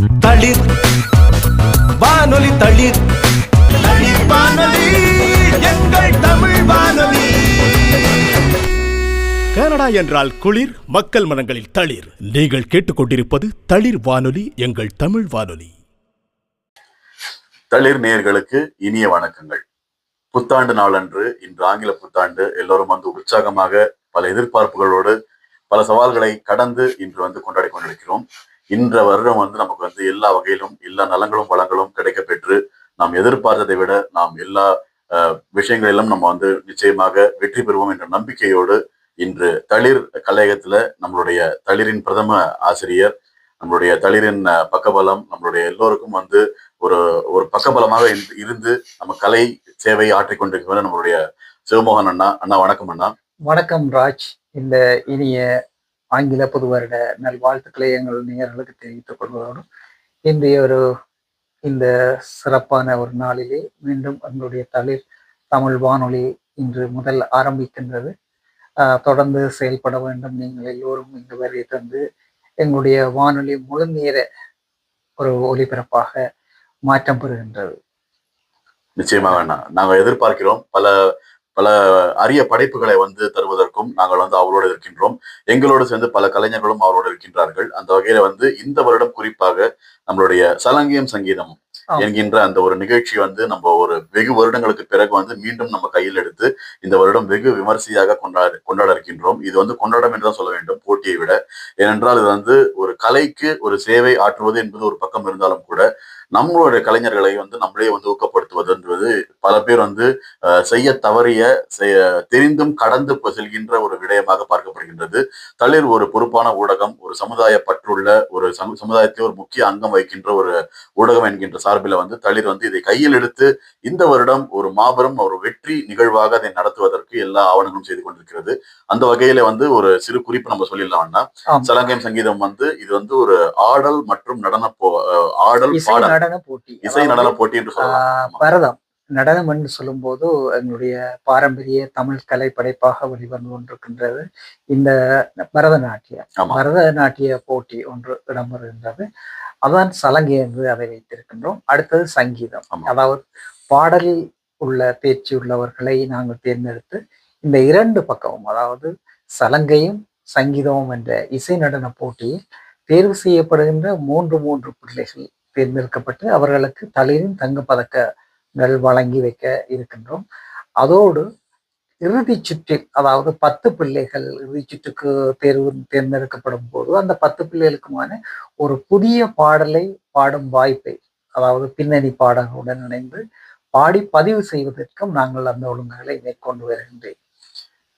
தளிர் வானொலி தளிர். தளிர் வானொலி எங்கள் தமிழ் வானொலி. கனடா என்றால் குளிர் மக்கள் மனங்களில் தளிர். நீங்கள் கேட்டுக்கொண்டிருப்பது தளிர் வானொலி எங்கள் தமிழ் வானொலி. தளிர் நேயர்களுக்கு இனிய வணக்கங்கள். புத்தாண்டு நாளன்று இன்று ஆங்கில புத்தாண்டு எல்லோரும் வந்து உற்சாகமாக பல எதிர்பார்ப்புகளோடு பல சவால்களை கடந்து இன்று வந்து கொண்டாடி கொண்டிருக்கிறோம். இன்ற வருடம் வந்து நமக்கு வந்து எல்லா வகையிலும் எல்லா நலங்களும் வளங்களும் கிடைக்க பெற்று நாம் எதிர்பார்த்ததை விட நாம் எல்லா விஷயங்களிலும் நம்ம வந்து நிச்சயமாக வெற்றி பெறுவோம் என்ற நம்பிக்கையோடு இன்று தளிர் கலையகத்துல நம்மளுடைய தளிரின் பிரதம ஆசிரியர் நம்மளுடைய தளிரின் பக்கபலம் நம்மளுடைய எல்லோருக்கும் வந்து ஒரு ஒரு பக்கபலமாக இருந்து- இருந்து நம்ம கலை சேவை ஆற்றிக்கொண்டிருக்கிற நம்மளுடைய சிவமோகன் அண்ணா அண்ணா வணக்கம் அண்ணா. வணக்கம் ராஜ். இந்த இனிய ஆங்கில புது வருட நல்வாழ்த்துக்களை எங்கள் நேயர்களுக்கு தெரிவித்துக் கொள்வதோடு இன்றைய ஒரு இந்த சிறப்பான ஒரு நாளிலே மீண்டும் எங்களுடைய தளிர் தமிழ் வானொலி இன்று முதல் ஆரம்பிக்கின்றது. ஆஹ் தொடர்ந்து செயல்பட வேண்டும். நீங்கள் எல்லோரும் இங்கு வருகை தந்து எங்களுடைய வானொலி முழு நேர ஒரு ஒலிபரப்பாக மாற்றம் பெறுகின்றது. நிச்சயமாக நாங்கள் எதிர்பார்க்கிறோம் பல பல அரிய படைப்புகளை வந்து தருவதற்கும் நாங்கள் வந்து அவரோடு இருக்கின்றோம். எங்களோடு சேர்ந்து பல கலைஞர்களும் அவரோடு இருக்கின்றார்கள். அந்த வகையில வந்து இந்த வருடம் குறிப்பாக நம்மளுடைய சலங்கியம் சங்கீதம். என்கின்ற அந்த ஒரு நிகழ்ச்சி வந்து நம்ம ஒரு வெகு வருடங்களுக்கு பிறகு வந்து மீண்டும் நம்ம கையில் எடுத்து இந்த வருடம் வெகு விமர்சையாக கொண்டாட கொண்டாட இருக்கின்றோம். இது வந்து கொண்டாடம் என்றுதான் சொல்ல வேண்டும் போட்டியை விட. ஏனென்றால் இது வந்து ஒரு கலைக்கு ஒரு சேவை ஆற்றுவது என்பது ஒரு பக்கம் இருந்தாலும் கூட நம்மளுடைய கலைஞர்களை வந்து நம்மளே வந்து ஊக்கப்படுத்துவது என்பது பல பேர் வந்து செய்ய தவறிய செய்ய தெரிந்தும் கடந்து செல்கின்ற ஒரு விடயமாக பார்க்கப்படுகின்றது. தளிர் ஒரு பொறுப்பான ஊடகம் ஒரு சமுதாய பற்றுள்ள ஒரு சமு- சமுதாயத்தில் ஒரு முக்கிய அங்கம் வகிக்கின்ற ஒரு ஊடகம் என்கின்ற சார்பில் வந்து தளிர் வந்து இதை கையில் எடுத்து இந்த வருடம் ஒரு மாபெரும் ஒரு வெற்றி நிகழ்வாக அதை நடத்துவதற்கு எல்லா ஆவணங்களும் செய்து கொண்டிருக்கிறது. அந்த வகையில வந்து ஒரு சிறு குறிப்பு நம்ம சொல்லிடலாம்னா. சலங்கையம் சங்கீதம் வந்து இது வந்து ஒரு ஆடல் மற்றும் நடன போ ஆடல் பாடல். நடன போட்டி. இசை நடன போட்டி என்று. பரதம். நடனம் என்று சொல்லும்போது எங்களுடைய பாரம்பரிய தமிழ் கலை படைப்பாக வெளிவந்து கொண்டிருக்கின்றது இந்த பரதநாட்டியம். ஆமா. பரதநாட்டிய போட்டி ஒன்று இடம்பெறுகின்றது. அதான் சலங்கை என்று அதை வைத்திருக்கின்றோம். அடுத்தது சங்கீதம். அதாவது பாடலில் உள்ள தேர்ச்சி உள்ளவர்களை நாங்கள் தேர்ந்தெடுத்து இந்த இரண்டு பக்கமும் அதாவது சலங்கையும் சங்கீதமும் என்ற இசை நடன போட்டியில் தேர்வு செய்யப்படுகின்ற மூன்று மூன்று பிள்ளைகள் தேர்ந்தெடுக்கப்பட்டு அவர்களுக்கு தலையின் தங்க பதக்கங்கள் வழங்கி வைக்க இருக்கின்றோம். அதோடு இறுதி சுற்றில் அதாவது பத்து பிள்ளைகள் இறுதி சுற்றுக்கு தேர்வு தேர்ந்தெடுக்கப்படும் போது அந்த பத்து பிள்ளைகளுக்குமான ஒரு புதிய பாடலை பாடும் வாய்ப்பை அதாவது பின்னணி பாடகருடன் இணைந்து பாடி பதிவு செய்வதற்கும் நாங்கள் அந்த ஒழுங்குகளை மேற்கொண்டு வருகின்றேன்.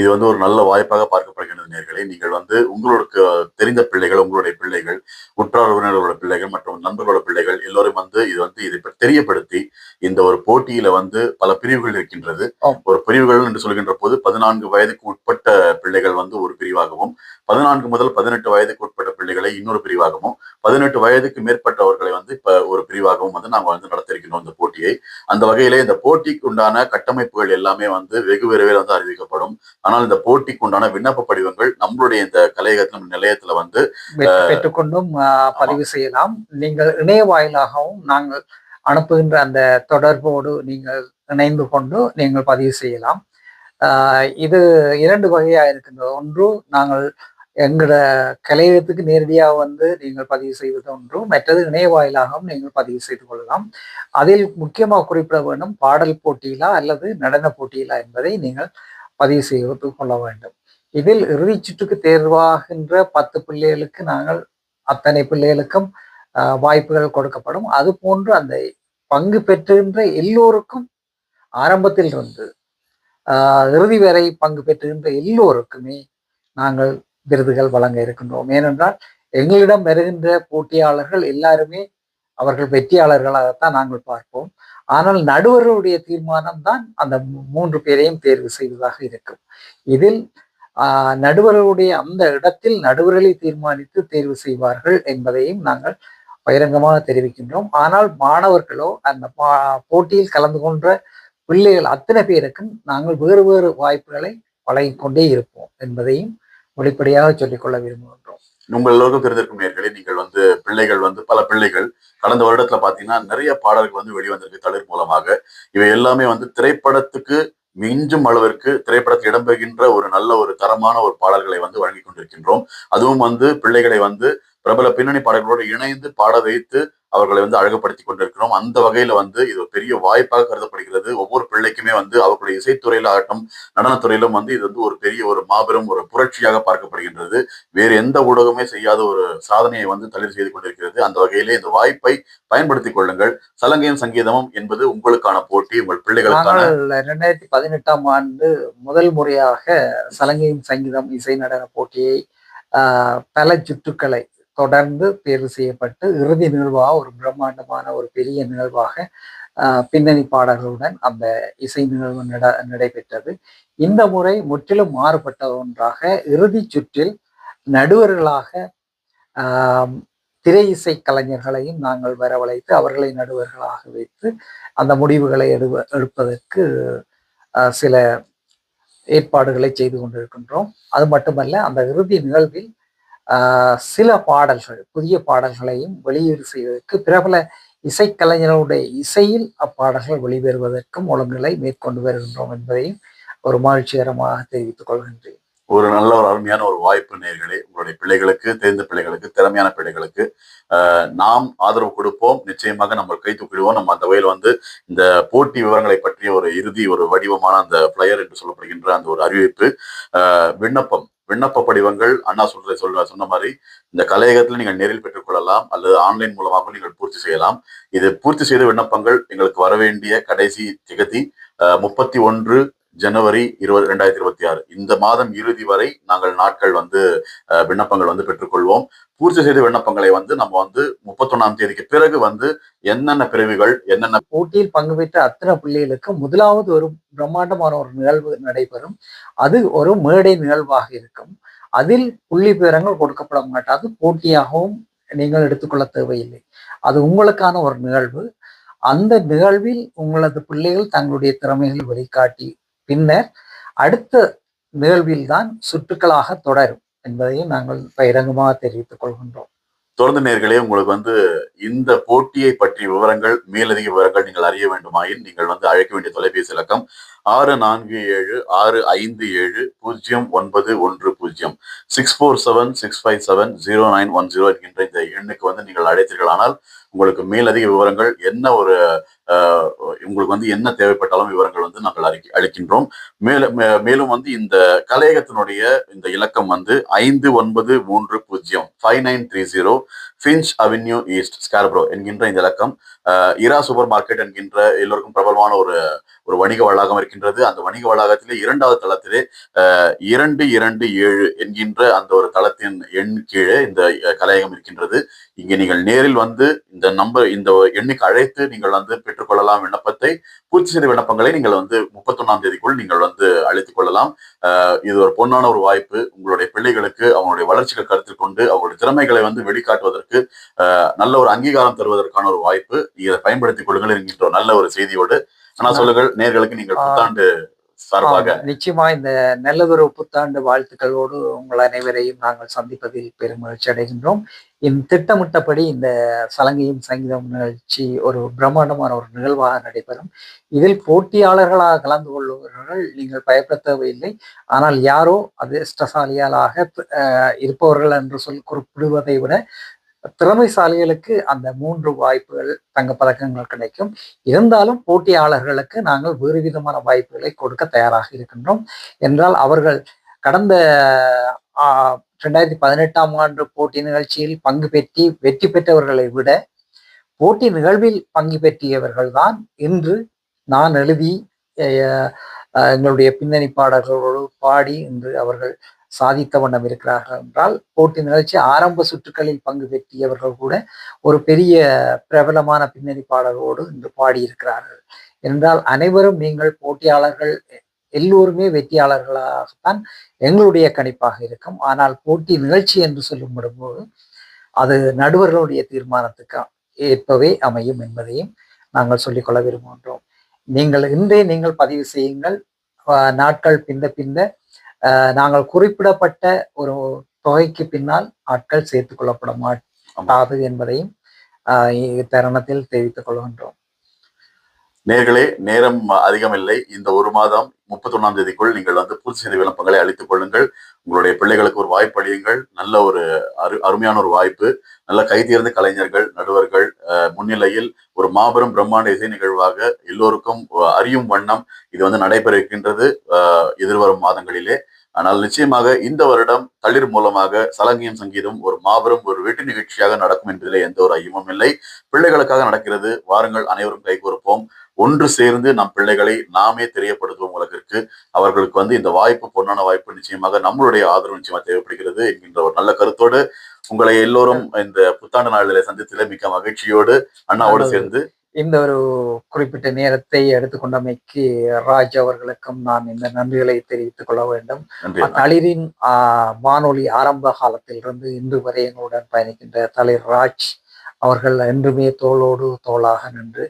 இது வந்து ஒரு நல்ல வாய்ப்பாக பார்க்கப்படுகிறது நேர்களே. நீங்கள் வந்து உங்களுக்கு தெரிந்த பிள்ளைகள் உங்களுடைய பிள்ளைகள் உற்றார் உறவினர்களோட பிள்ளைகள் மற்றும் நண்பர்களோட பிள்ளைகள் எல்லோரும் வந்து இது வந்து இதை தெரியப்படுத்தி இந்த ஒரு போட்டியில வந்து பல பிரிவுகள் இருக்கின்றது. ஒரு பிரிவுகள் என்று சொல்கின்ற போது பதினான்கு வயதுக்கு உட்பட்ட பிள்ளைகள் வந்து ஒரு பிரிவாகவும் பதினான்கு முதல் பதினெட்டு வயதுக்கு உட்பட்ட பிள்ளைகளை இன்னொரு பிரிவாகவும் பதினெட்டு வயதுக்கு மேற்பட்டவர்களை வந்து இப்ப ஒரு பிரிவாகவும் வந்து நாங்க வந்து நடத்திருக்கிறோம் இந்த போட்டியை. அந்த வகையிலே இந்த போட்டிக்கு உண்டான கட்டமைப்புகள் எல்லாமே வந்து வெகு விரைவில் வந்து அறிவிக்கப்படும். ஆனால் இந்த போட்டிக்கு உண்டான விண்ணப்ப படிவங்கள் நம்மளுடைய இந்த கலையகத்தின் நிலையத்துல வந்து பெற்று- பெற்றுக்கொண்டும் பதிவு செய்யலாம். நீங்கள் இணைய வாயிலாகவும் நாங்கள் அனுப்புகின்ற அந்த தொடர்போடு நீங்கள் இணைந்து கொண்டு நீங்கள் பதிவு செய்யலாம். இது இரண்டு வகையா இருக்கின்றது. ஒன்று நாங்கள் எங்களோட கலையகத்துக்கு நேரடியாக வந்து நீங்கள் பதிவு செய்வது ஒன்று மற்றது இணைய வாயிலாகவும் நீங்கள் பதிவு செய்து கொள்ளலாம். அதில் முக்கியமாக குறிப்பிட வேண்டும் பாடல் போட்டியிலா அல்லது நடன போட்டியிலா என்பதை நீங்கள் பதிவு செய்து கொள்ள வேண்டும். இதில் இறுதிச் சுற்றுக்கு தேர்வாகின்ற பத்து பிள்ளைகளுக்கு நாங்கள் அத்தனை பிள்ளைகளுக்கும் வாய்ப்புகள் கொடுக்கப்படும். அது போன்று அந்த பங்கு பெற்றுகின்ற எல்லோருக்கும் ஆரம்பத்தில் இருந்து ஆஹ், இறுதி வரை பங்கு பெற்றுகின்ற எல்லோருக்குமே நாங்கள் விருதுகள் வழங்க இருக்கின்றோம். ஏனென்றால் எங்களிடம் வருகின்ற போட்டியாளர்கள் எல்லாருமே அவர்கள் வெற்றியாளர்களாகத்தான் நாங்கள் பார்ப்போம். ஆனால் நடுவர்களுடைய தீர்மானம் தான் அந்த மூ- மூன்று பேரையும் தேர்வு செய்வதாக இருக்கும். இதில் ஆஹ், நடுவர்களுடைய அந்த இடத்தில் நடுவர்களை தீர்மானித்து தேர்வு செய்வார்கள் என்பதையும் நாங்கள் பகிரங்கமாக தெரிவிக்கின்றோம். ஆனால் மாணவர்களோ அந்த பா- போட்டியில் கலந்து கொண்ட பிள்ளைகள் அத்தனை பேருக்கும் நாங்கள் வேறு வேறு வாய்ப்புகளை வழங்கிக் கொண்டே இருப்போம் என்பதையும் வெளிப்படையாக சொல்லிக்கொள்ள விரும்புகின்றோம். உங்கள் எல்லோருக்கும் தெரிந்திருக்கும் நேர்களே நீங்கள் வந்து பிள்ளைகள் வந்து பல பிள்ளைகள் கடந்த வருடத்துல பாத்தீங்கன்னா நிறைய பாடல்கள் வந்து வெளிவந்திருக்கு தளிர் மூலமாக. இவை எல்லாமே வந்து திரைப்படத்துக்கு மிஞ்சும் அளவிற்கு திரைப்படத்தில் இடம்பெறுகின்ற ஒரு நல்ல ஒரு தரமான ஒரு பாடல்களை வந்து வழங்கி கொண்டிருக்கின்றோம். அதுவும் வந்து பிள்ளைகளை வந்து பிரபல பின்னணி பாடல்களோடு இணைந்து பாட வைத்து அவர்களை வந்து அழகுபடுத்தி கொண்டிருக்கிறோம். அந்த வகையில வந்து இது ஒரு பெரிய வாய்ப்பாக கருதப்படுகிறது. ஒவ்வொரு பிள்ளைக்குமே வந்து அவர்களுடைய இசைத்துறையில ஆகட்டும் நடனத்துறையிலும் வந்து இது வந்து ஒரு பெரிய ஒரு மாபெரும் ஒரு புரட்சியாக பார்க்கப்படுகின்றது. வேறு எந்த ஊடகமே செய்யாத ஒரு சாதனையை வந்து தளிர் செய்து கொண்டிருக்கிறது. அந்த வகையிலே இந்த வாய்ப்பை பயன்படுத்திக் கொள்ளுங்கள். சலங்கையும் சங்கீதமும் என்பது உங்களுக்கான போட்டி உங்கள் பிள்ளைகளுக்கான. இரண்டாயிரத்தி பதினெட்டாம் ஆண்டு முதல் முறையாக சலங்கையும் சங்கீதம் இசை நடன போட்டியை பல சுற்றுக்களை தொடர்ந்து தேர்வு செய்யப்பட்டு இறுதி நிகழ்வாக ஒரு பிரம்மாண்டமான ஒரு பெரிய நிகழ்வாக பின்னணி பாடல்களுடன் அந்த இசை நிகழ்வு நட நடைபெற்றது. இந்த முறை முற்றிலும் மாறுபட்ட ஒன்றாக இறுதி சுற்றில் நடுவர்களாக திரை இசை கலைஞர்களையும் நாங்கள் வரவழைத்து அவர்களை நடுவர்களாக வைத்து அந்த முடிவுகளை எடு எடுப்பதற்கு சில ஏற்பாடுகளை செய்து கொண்டிருக்கின்றோம். அது மட்டுமல்ல அந்த இறுதி நிகழ்வில் சில பாடல்கள் புதிய பாடல்களையும் வெளியீடு செய்வதற்கு பிரபல இசைக்கலைஞர்களுடைய இசையில் அப்பாடல்கள் வெளிவருவதற்கும் ஒழுங்குகளை மேற்கொண்டு வருகின்றோம் என்பதையும் ஒரு மகிழ்ச்சிகரமாக தெரிவித்துக் கொள்கின்றேன். ஒரு நல்ல ஒரு அருமையான ஒரு வாய்ப்பு நேர்களே உங்களுடைய பிள்ளைகளுக்கு தெரிந்த பிள்ளைகளுக்கு திறமையான பிள்ளைகளுக்கு. நாம் ஆதரவு கொடுப்போம். நிச்சயமாக நம்ம கை தூக்கிடுவோம். நம்ம அந்த வகையில் வந்து இந்த போட்டி விவரங்களை பற்றிய ஒரு இறுதி ஒரு வடிவமான அந்த ஃபிளையர் என்று சொல்லப்படுகின்ற அந்த ஒரு அறிவிப்பு விண்ணப்பம். விண்ணப்ப படிவங்கள் அண்ணா சொல்ற சொல்ல சொன்ன மாதிரி இந்த கலையகத்தில் நீங்கள் நேரில் பெற்றுக்கொள்ளலாம். அல்லது ஆன்லைன் மூலமாக நீங்கள் பூர்த்தி செய்யலாம். இது பூர்த்தி செய்த விண்ணப்பங்கள் எங்களுக்கு வர வேண்டிய கடைசி திகதி முப்பத்தி ஒன்று ஜனவரி இருபது ரெண்டாயிரத்தி இருபத்தி ஆறு. இந்த மாதம் இறுதி வரை நாங்கள் நாட்கள் வந்து விண்ணப்பங்கள் வந்து பெற்றுக்கொள்வோம். பூர்த்தி செய்த விண்ணப்பங்களை வந்து நம்ம வந்து முப்பத்தொன்னாம் தேதிக்கு பிறகு வந்து என்னென்ன பிரிவுகள் என்னென்ன போட்டியில் பங்கு பெற்ற அத்தனை பிள்ளைகளுக்கு முதலாவது ஒரு பிரம்மாண்டமான ஒரு நிகழ்வு நடைபெறும். அது ஒரு மேடை நிகழ்வாக இருக்கும். அதில் புள்ளி விவரங்கள் கொடுக்கப்பட மாட்டாது போட்டியாகவும் நீங்கள் எடுத்துக்கொள்ள தேவையில்லை. அது உங்களுக்கான ஒரு நிகழ்வு. அந்த நிகழ்வில் உங்களது பிள்ளைகள் தங்களுடைய திறமைகளை வெளிக்காட்டி பின்னர் அடுத்த நிகழ்வில்தான் சுற்றுக்களாக தொடரும் என்பதையும் நாங்கள் பகிரங்கமாக தெரிவித்துக் கொள்கின்றோம். தொடர்ந்து நேர்களே உங்களுக்கு வந்து இந்த போட்டியை பற்றிய விவரங்கள் மேலதிக விவரங்கள் நீங்கள் அறிய வேண்டுமாயின் நீங்கள் வந்து அழைக்க வேண்டிய தொலைபேசி இலக்கம் ஆறு நான்கு ஏழு ஆறு ஐந்து ஏழு பூஜ்ஜியம் ஒன்பது ஒன்று பூஜ்ஜியம். Six four seven six five seven zero nine one zero என்கின்ற இந்த எண்ணுக்கு வந்து நீங்கள் அழைத்தீர்களானால் உங்களுக்கு மேலதிக விவரங்கள் என்ன ஒரு உங்களுக்கு வந்து என்ன தேவைப்பட்டாலும் விவரங்கள் வந்து நாங்கள் அறிக்கை அளிக்கின்றோம். மேலும் மே- மேலும் வந்து இந்த கலையகத்தினுடைய இந்த இலக்கம் வந்து ஐந்து ஒன்பது மூன்று பூஜ்ஜியம் five nine three zero Finch avenue east Scarborough என்கின்ற இந்த இலக்கம். இரா சூப்பர் மார்க்கெட் என்கின்ற எல்லோருக்கும் பிரபலமான ஒரு ஒரு வணிக வளாகம் இருக்கின்றது. அந்த வணிக வளாகத்திலே இரண்டாவது தளத்திலே இரண்டு இரண்டு ஏழு என்கின்ற அந்த ஒரு தளத்தின் எண் கீழே இந்த கலையகம் இருக்கின்றது. இங்கே நீங்கள் நேரில் வந்து இந்த நம்பர் இந்த எண்ணுக்கு அழைத்து நீங்கள் வந்து பெற்றுக்கொள்ளலாம் விண்ணப்பத்தை. பூர்த்தி செய்த விண்ணப்பங்களை நீங்கள் வந்து முப்பத்தொன்னாம் தேதிக்குள் நீங்கள் வந்து அழைத்துக் கொள்ளலாம். இது ஒரு பொன்னான ஒரு வாய்ப்பு. உங்களுடைய பிள்ளைகளுக்கு அவங்களுடைய வளர்ச்சிகள் கருத்தில் கொண்டு அவங்களுடைய திறமைகளை வந்து வெளிக்காட்டுவதற்கு நல்ல ஒரு அங்கீகாரம் தருவதற்கான ஒரு வாய்ப்பு. இதை பயன்படுத்திக் கொள்ளுங்கள் என்கின்ற நல்ல ஒரு செய்தியோடு. ஆனா சொல்லுங்கள். நேர்களுக்கு நீங்கள் புத்தாண்டு சார்பாக நிச்சயமா இந்த நல்லதொரு புத்தாண்டு வாழ்த்துக்களோடு உங்கள் அனைவரையும் நாங்கள் சந்திப்பதில் பெருமகிழ்ச்சி அடைகின்றோம். இந்த திட்டமிட்டபடி இந்த சலங்கையும் சங்கீதம் நிகழ்ச்சி ஒரு பிரம்மாண்டமான ஒரு நிகழ்வாக நடைபெறும். இதில் போட்டியாளர்களாக கலந்து கொள்பவர்கள் நீங்கள் பயப்பட தேவையில்லை ஆனால் யாரோ அதிர்ஷ்டசாலியாளாக அஹ், இருப்பவர்கள் என்று சொல் குறிப்பிடுவதை விட திறமைசாலிகளுக்கு அந்த மூன்று வாய்ப்புகள் தங்க பதக்கங்கள் கிடைக்கும். இருந்தாலும் போட்டியாளர்களுக்கு நாங்கள் வேறு விதமான வாய்ப்புகளை கொடுக்க தயாராக இருக்கின்றோம். என்றால் அவர்கள் கடந்த ஆஹ், ரெண்டாயிரத்தி பதினெட்டாம் ஆண்டு போட்டி நிகழ்ச்சியில் பங்கு பெற்றி வெற்றி பெற்றவர்களை விட போட்டி நிகழ்வில் பங்கு பெற்றியவர்கள் தான் இன்று நான் எழுதி அஹ், அஹ், எங்களுடைய பின்னணி பாடல்களோடு பாடி இன்று அவர்கள் சாதித்த வண்ணம் இருக்கிறார்கள் என்றால் போட்டி நிகழ்ச்சி ஆரம்ப சுற்றுகளில் பங்கு பெற்றியவர்கள் கூட ஒரு பெரிய பிரபலமான பின்னணி பாடலோடு இன்று பாடியிருக்கிறார்கள். என்றால் அனைவரும் நீங்கள் போட்டியாளர்கள் எல்லோருமே வெற்றியாளர்களாகத்தான் எங்களுடைய கணிப்பாக இருக்கும். ஆனால் போட்டி நிகழ்ச்சி என்று சொல்லும் போது அது நடுவர்களுடைய தீர்மானத்துக்கு ஏற்பவே அமையும் என்பதையும் நாங்கள் சொல்லிக்கொள்ள விரும்புகின்றோம். நீங்கள் இன்றே நீங்கள் பதிவு செய்யுங்கள். நாட்கள் பிந்த பிந்த நாங்கள் குறிப்பிடப்பட்ட ஒரு தொகைக்கு பின்னால் ஆட்கள் சேர்த்துக் கொள்ளப்பட மாட்டாது என்பதையும் ஆஹ் இத்தருணத்தில் தெரிவித்துக் கொள்கின்றோம். நேர்களே நேரம் அதிகமில்லை. இந்த ஒரு மாதம் முப்பத்தொன்னாம் தேதிக்குள் நீங்கள் வந்து பூர்த்தி செய்த விளம்பங்களை அளித்துக் கொள்ளுங்கள். உங்களுடைய பிள்ளைகளுக்கு ஒரு வாய்ப்பு அளியுங்கள். நல்ல ஒரு அரு அருமையான ஒரு வாய்ப்பு. நல்ல கைதேர்ந்த கலைஞர்கள் நடுவர்கள் முன்னிலையில் ஒரு மாபெரும் பிரம்மாண்ட இசை நிகழ்வாக எல்லோருக்கும் அறியும் வண்ணம் இது வந்து நடைபெற இருக்கின்றது எதிர்வரும் மாதங்களிலே. ஆனால் நிச்சயமாக இந்த வருடம் தளிர் மூலமாக சலங்கியம் சங்கீதம் ஒரு மாபெரும் ஒரு வெற்றி நிகழ்ச்சியாக நடக்கும் என்பதிலே எந்த ஒரு ஐயமும் இல்லை. பிள்ளைகளுக்காக நடக்கிறது. வாருங்கள் அனைவரும் கைகோர்ப்போம் ஒன்று சேர்ந்து நம் பிள்ளைகளை நாமே தெரியப்படுத்துவோம் உலகிற்கு அவர்களுக்கு வந்து இந்த வாய்ப்பு பொன்னான வாய்ப்பு நிச்சயமாக நம்மளுடைய ஆதரவு நிச்சயமாக தேவைப்படுகிறது என்கின்ற ஒரு நல்ல கருத்தோடு உங்களை எல்லோரும் இந்த புத்தாண்டு நாளிலே சந்தித்திலே மிக்க மகிழ்ச்சியோடு அண்ணாவோடு சேர்ந்து இந்த ஒரு குறிப்பிட்ட நேரத்தை எடுத்துக்கொண்டமைக்கு ராஜ் அவர்களுக்கும் நான் இந்த நன்றிகளை தெரிவித்துக் கொள்ள வேண்டும். தளிரின் ஆஹ், வானொலி ஆரம்ப காலத்திலிருந்து இன்று வரை எங்களுடன் பயணிக்கின்ற தளிர் ராஜ் அவர்கள் என்றுமே தோளோடு தோளாக நின்று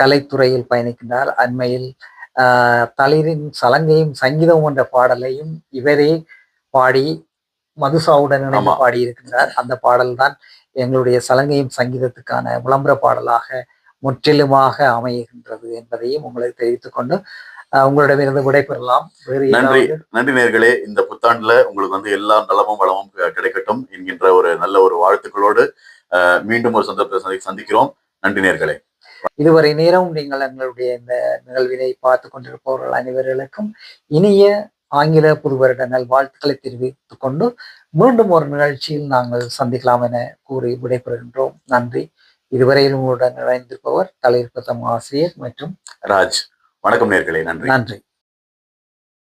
கலைத்துறையில் பயணிக்கின்றார். அண்மையில் ஆஹ், தளிரின் சலங்கையும் சங்கீதம் என்ற பாடலையும் இவரே பாடி மதுசாவுடன் இணைந்து. பாடியிருக்கின்றார். அந்த பாடல்தான் எங்களுடைய சலங்கையும் சங்கீதத்துக்கான விளம்பர பாடலாக முற்றிலுமாக அமைகின்றது என்பதையும் உங்களுக்கு தெரிவித்துக் கொண்டு உங்களிடமிருந்து விடைபெறலாம். நன்றி. நன்றி நேர்களே. இந்த புத்தாண்டுல உங்களுக்கு வந்து எல்லா நலமும் வளமும் கிடைக்கட்டும் என்கின்ற ஒரு நல்ல ஒரு வாழ்த்துக்களோடு மீண்டும் ஒரு சந்தர்ப்பத்தை சந்திக்கிறோம். நன்றி நேர்களே. இதுவரை நேரம் நீங்கள் எங்களுடைய இந்த நிகழ்வினை பார்த்து கொண்டிருப்பவர்கள் அனைவர்களுக்கும் இனிய ஆங்கில புது வருட நல்வாழ்த்துக்களை தெரிவித்துக் கொண்டு மீண்டும் ஒரு நிகழ்ச்சியில் நாங்கள் சந்திக்கலாம் என கூறி விடைபெறுகின்றோம். நன்றி. இதுவரையில் உங்களுடன் இணைந்திருப்பவர் தலைவர் ஆசிரியர் மற்றும் ராஜ். வணக்கம் நேர்களே. நன்றி. நன்றி.